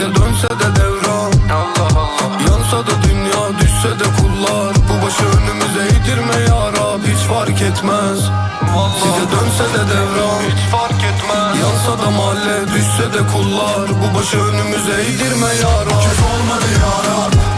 Size dönse de devran. Allah Allah. Yansa da dünya düşse de kullar. Bu başı önümüze eğdirme ya Rab Hiç fark etmez. Size dönse de devran. Hiç fark etmez. Yansa da mahalle düşse de kullar. Bu başı önümüze eğdirme ya Rab. Kez olmadı yaran Ben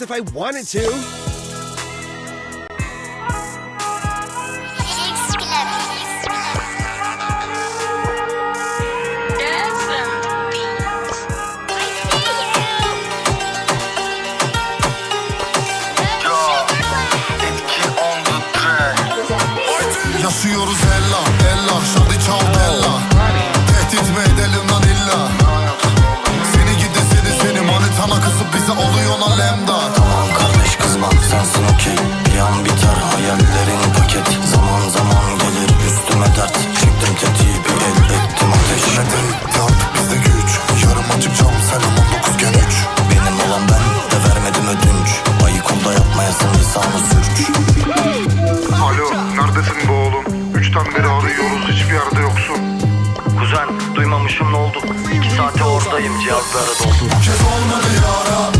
this if I wanted to. Yaşıyoruz ella ella. Şadi çal bella. Tehdit mi edelim lan illa okey Bir an biter hayallerin paket. Zaman zaman gelir üstüme dert. Çektim tetiği bir el ettim ateş. Neden yard bizde güç? Yarım açık cam sen aman dokuz gen üç. Benim olan ben de vermedim ödünç. Ayık ol da yapmayasın lisanı sürç. Alo, neredesin be oğlum? Üçten beri arıyoruz, hiçbir yerde yoksun. Kuzen duymamışım ne oldu? İki saate oradayım cihazlara doldu. Kez olmadı yara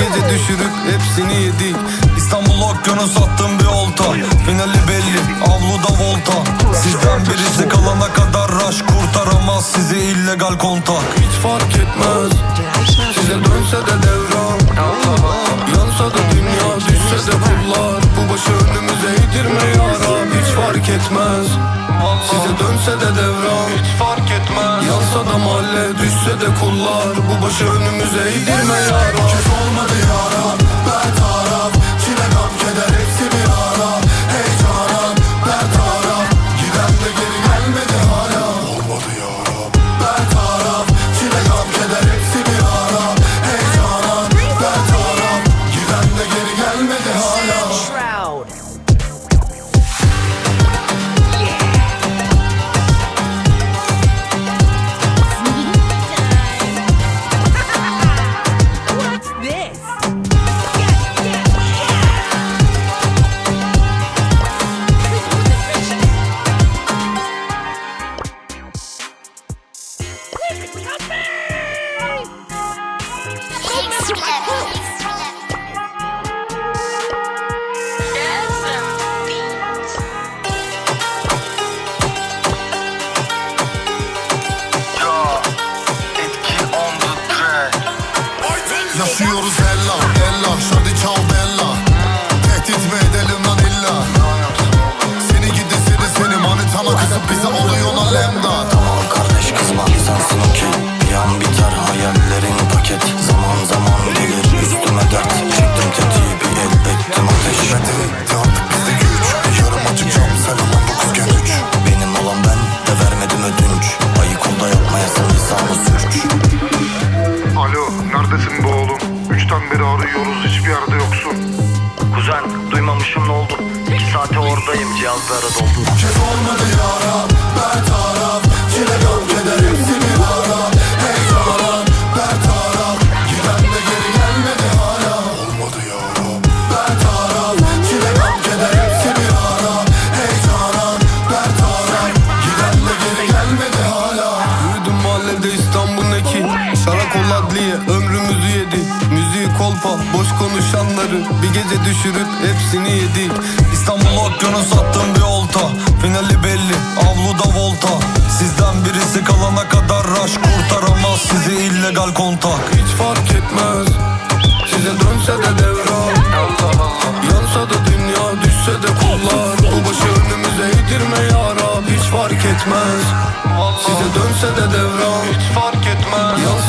gece düşürüp hepsini yedik İstanbul okyanus sattım bir olta. Finali belli avluda volta. Sizden birisi kalana kadar rush Kurtaramaz. Sizi illegal kontak. Hiç fark etmez. Size dönse de devran. Yansa da dünya düşse de kullar. Bu başı önümüze eğdirme ya Rab. Hiç fark etmez Size dönse de devran. Hiç fark etmez. Yansa da mahalle düşse de kullar. Bu başı önümüze eğdirme ya Rab Kez olmadı yara Oradayım cihazlara doldu Kez olmadı yara Bir gece düşürüp hepsini yedik. İstanbul okyanus attım bir olta Finali belli avluda volta. Sizden birisi kalana kadar raş Kurtaramaz sizi illegal kontak. Hiç fark etmez Size dönse de devran. Yansa da dünya düşse de kollar Bu başı önümüze yedirme ya Hiç fark etmez. Size dönse de devran. Hiç fark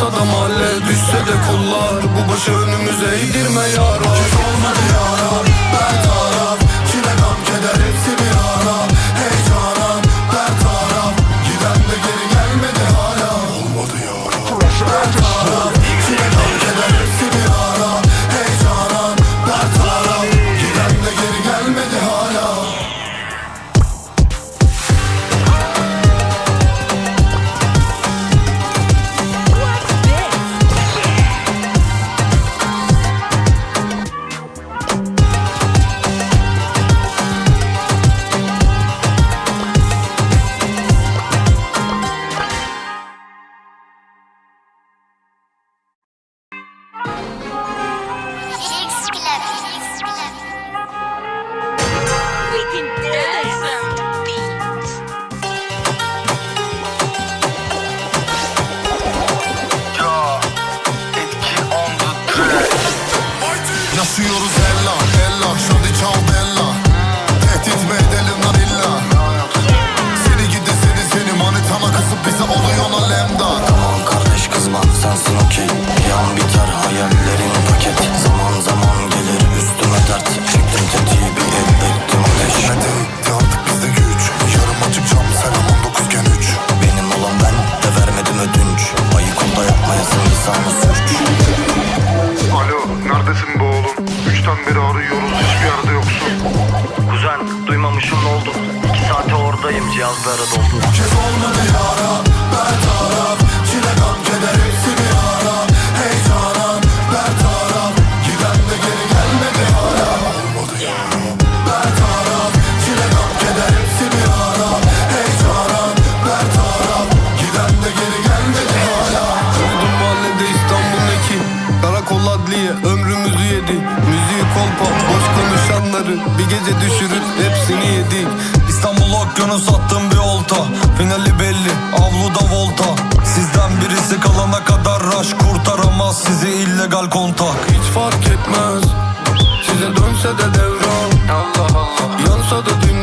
Yansa da mahalle düşse de kollar Bu başı önümüze eğdirme yar Vakit olmadı yarar ömrümüzü yedi Müziği kolpa boş konuşanları bir gece düşürür hepsini yedik İstanbul okyanus attım bir olta Finali belli avluda volta. Sizden birisi kalana kadar raş kurtaramaz sizi illegal kontak. Hiç fark etmez size dönse de devran. Allah Allah yansa da dünya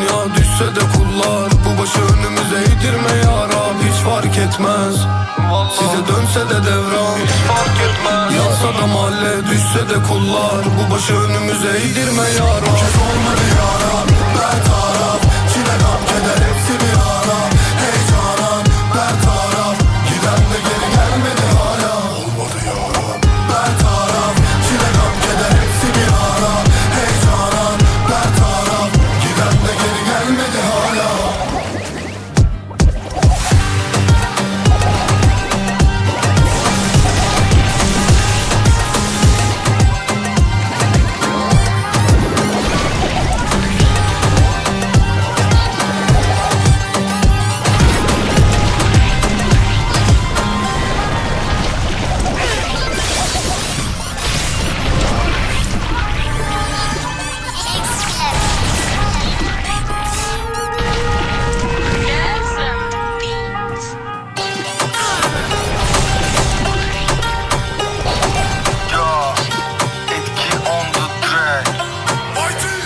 düşse de kullar Bu başı önümüze eğdirme ya Hiç fark etmez. Size dönse de devran Hiç fark etmez. Yansa da mahalle düşse de kullar Bu başı önümüze eğdirme ya Rab. Kes olmadı ya Rab Ben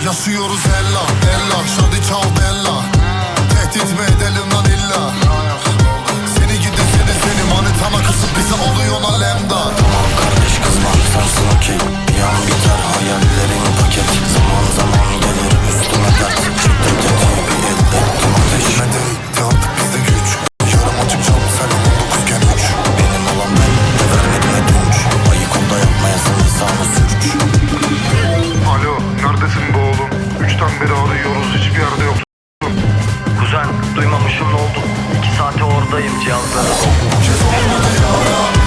Yaşıyoruz ella ella. Şadi çal bella. Tehdit mi edelim lan illa? Seni gidi seni seni manitana kısıp bize oluyor lan lemda. Tamam kardeş kızma. Sarsın okey. Bir an biter hayallerin paket. Zaman zaman gelir üstüme dert. İki saate oradayım cihazlara dokunacağız.